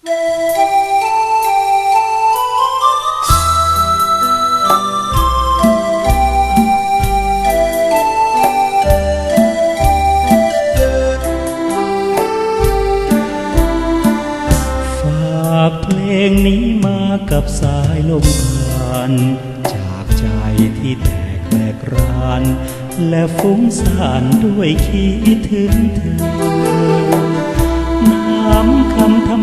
ฝากเพลงนี้มากับสายลมผ่าน จากใจที่แตกแหลกราน และฟุ้งซ่านด้วยคิดถึงเธอ น้ำคำทำนอง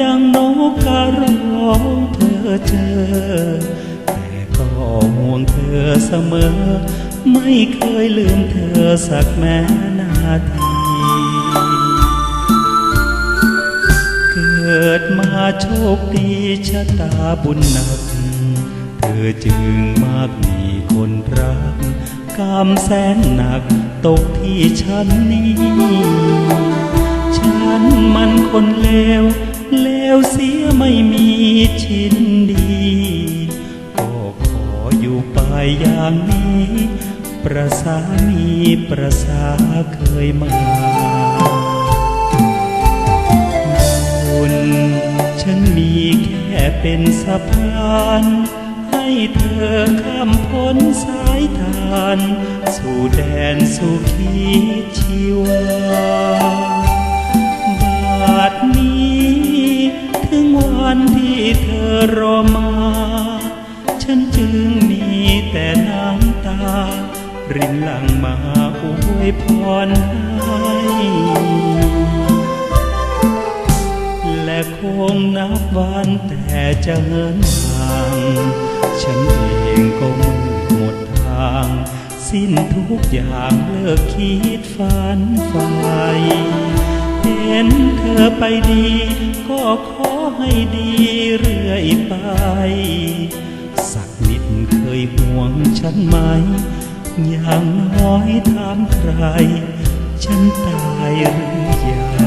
ดังนกการร้องเธอเจอ แต่ก็ห่วงเธอเสมอ ไม่เคยลืมเธอสักแม้นาทีเกิดมาโชคดีชะตาบุญหนัก เธอจึงมากมีคนรักกรรมแสนหนักตกที่ฉันนี้ันมันคนเลวเลวเสียไม่มีชิ้นดี ก็ขออยู่ไปอย่างนี้ ประสามีประสาเคยมาบุญฉันมีแค่เป็นสะพานให้เธอข้ามพ้นสายทาน สู่แดนสู่ขีชีวา รินหลังมาอวยพรให้และคงนับวันแต่จะเหินห่าง ฉันเองก็มืดหมดทาง สิ้นทุกอย่างเลิกคิดฝันใฝ่เห็นเธอไปดี ก็ขอให้ดีเรื่อยไป สักนิดเคยห่วงฉันไหม อย่างน้อยถามใคร ฉันตายหรือยัง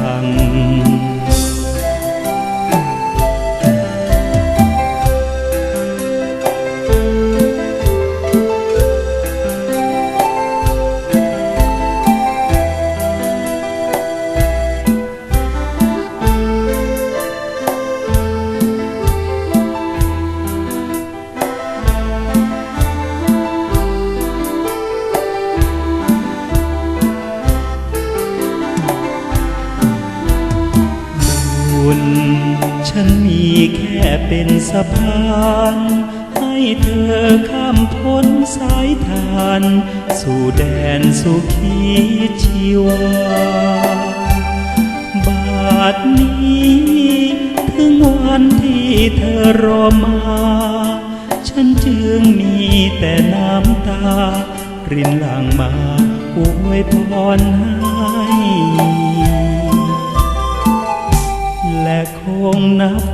ญ ฉันมีแค่เป็นสะพาน ให้เธอข้ามพ้นสายทาน สู่แดนสู่ขีชีวา บาดนี้ ถึงวันที่เธอรอมา ฉันจึงมีแต่น้ำตา รินหลังมาอวยพรให้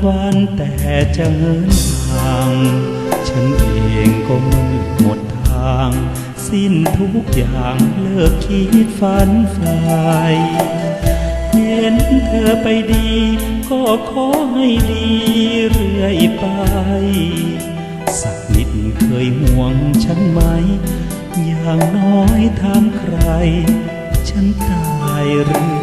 วันแต่จะเหินห่าง ฉันเองก็มืดหมดทาง สิ้นทุกอย่างเลิกคิดฝันใฝ่เห็นเธอไปดี ก็ขอให้ดีเรื่อยไป สักนิดเคยห่วงฉันไหม อย่างน้อยถามใคร ฉันตายหรือ